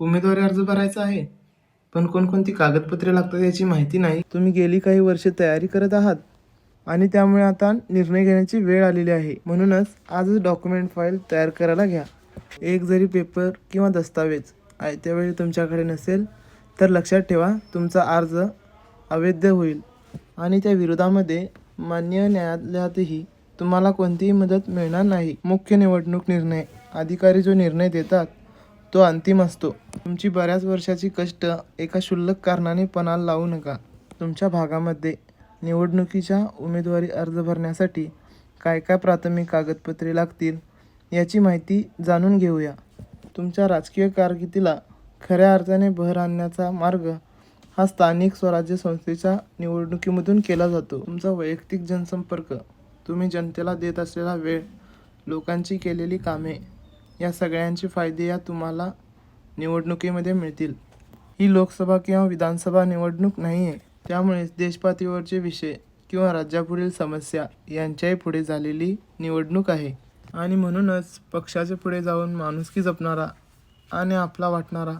उमेदवारी अर्ज भरायचा आहे. पण कोणकोणती कागदपत्रे लागतात याची माहिती नाही. तुम्ही गेली काही वर्षे तयारी करत आहात. आणि त्यामुळे आता निर्णय घेण्याची वेळ आलेली आहे. म्हणूनच आजच डॉक्युमेंट फाईल तयार करायला घ्या. एक जरी पेपर किंवा दस्तावेज आयत्या वेळी तुमच्याकडे नसेल तर लक्षात ठेवा तुमचा अर्ज अवैध होईल. आणि त्या विरोधामध्ये मान्य न्यायालयातही तुम्हाला कोणतीही मदत मिळणार नाही. मुख्य निवडणूक निर्णय अधिकारी जो निर्णय देतात तो अंतिम असतो. तुमची बऱ्याच वर्षाची कष्ट एका क्षुल्लक कारणाने पणाला लावू नका. तुमच्या भागामध्ये निवडणुकीच्या उमेदवारी अर्ज भरण्यासाठी काय काय प्राथमिक कागदपत्रे लागतील याची माहिती जाणून घेऊया. तुमच्या राजकीय कारकिर्दीला खऱ्या अर्थाने भर आणण्याचा मार्ग हा स्थानिक स्वराज्य संस्थेच्या निवडणुकीमधून केला जातो. तुमचा वैयक्तिक जनसंपर्क तुम्ही जनतेला देत असलेला वेळ लोकांची केलेली कामे या सगळ्यांचे फायदे या तुम्हाला निवडणुकीमध्ये मिळतील. ही लोकसभा किंवा विधानसभा निवडणूक नाही आहे त्यामुळेच देशपातळीवरचे विषय किंवा राज्यापुढील समस्या यांच्याही पुढे झालेली निवडणूक आहे. आणि म्हणूनच पक्षाच्या पुढे जाऊन माणुसकी जपणारा आणि आपला वाटणारा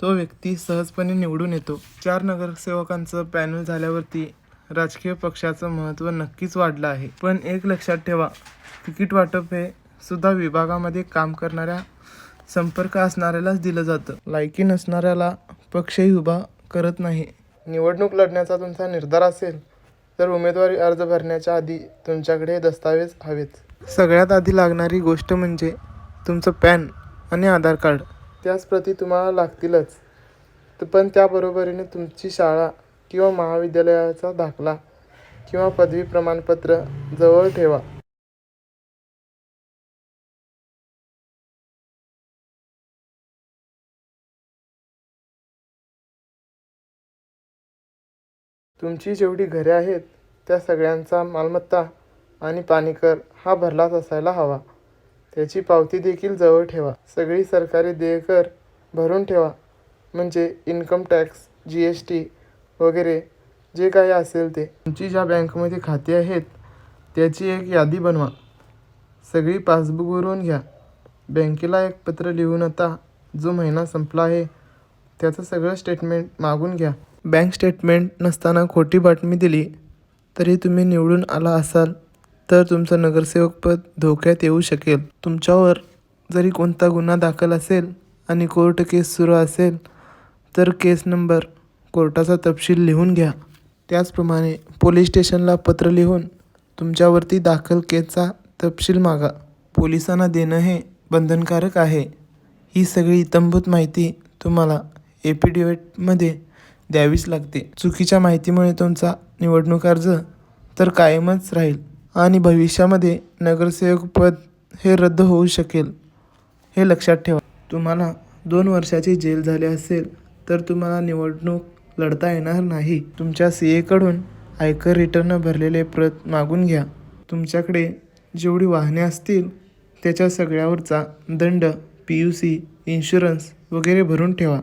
तो व्यक्ती सहजपणे निवडून येतो. चार नगरसेवकांचं पॅनल झाल्यावरती राजकीय पक्षाचं महत्त्व नक्कीच वाढलं आहे. पण एक लक्षात ठेवा तिकीट वाटप हे सुद्धा विभागामध्ये काम करणाऱ्या संपर्क असणाऱ्यालाच दिलं जातं. लायकी नसणाऱ्याला पक्षही उभा करत नाही. निवडणूक लढण्याचा तुमचा निर्धार असेल तर उमेदवारी अर्ज भरण्याच्या आधी तुमच्याकडे दस्तावेज हवेत. सगळ्यात आधी लागणारी गोष्ट म्हणजे तुमचं पॅन आणि आधार कार्ड. त्याच प्रती तुम्हाला लागतीलच. पण त्याबरोबरीने तुमची शाळा किंवा महाविद्यालयाचा दाखला किंवा पदवी प्रमाणपत्र जवळ ठेवा. तुमची जेवढी घरे आहेत त्या सगळ्यांचा मालमत्ता आणि पाणीकर हा भरलाच असायला हवा. त्याची पावती देखील जवळ ठेवा. सगळी सरकारी देयकर भरून ठेवा. म्हणजे income tax G S T वगैरे जे काही असेल ते. तुमची ज्या बँकमध्ये खाती आहेत त्याची एक यादी बनवा. सगळी पासबुकवरून घ्या. बँकेला एक पत्र लिहून आता जो महिना संपला आहे त्याचं सगळं स्टेटमेंट मागून घ्या. बँक स्टेटमेंट नसताना खोटी बातमी दिली तरी तुम्ही निवडून आला असाल तर तुमचं नगरसेवकपद धोक्यात येऊ शकेल. तुमच्यावर जरी कोणता गुन्हा दाखल असेल आणि कोर्ट केस सुरू असेल तर केस नंबर कोर्टाचा तपशील लिहून घ्या. त्याचप्रमाणे पोलीस स्टेशनला पत्र लिहून तुमच्यावरती दाखल केसचा तपशील मागा. पोलिसांना देणं हे बंधनकारक आहे. ही सगळी इतंभूत माहिती तुम्हाला एपिडेविटमध्ये द्यावीच लागते. चुकीच्या माहितीमुळे तुमचा निवडणूक अर्ज तर कायमच राहील आणि भविष्यामध्ये नगरसेवक पद हे रद्द होऊ शकेल हे लक्षात ठेवा. तुम्हाला दोन वर्षाची जेल झाली असेल तर तुम्हाला निवडणूक लढता येणार नाही. तुमच्या सी एकडून आयकर रिटर्न भरलेले प्रत मागून घ्या. तुमच्याकडे जेवढी वाहने असतील त्याच्या सगळ्यावरचा दंड पी यू सी इन्शुरन्स वगैरे भरून ठेवा.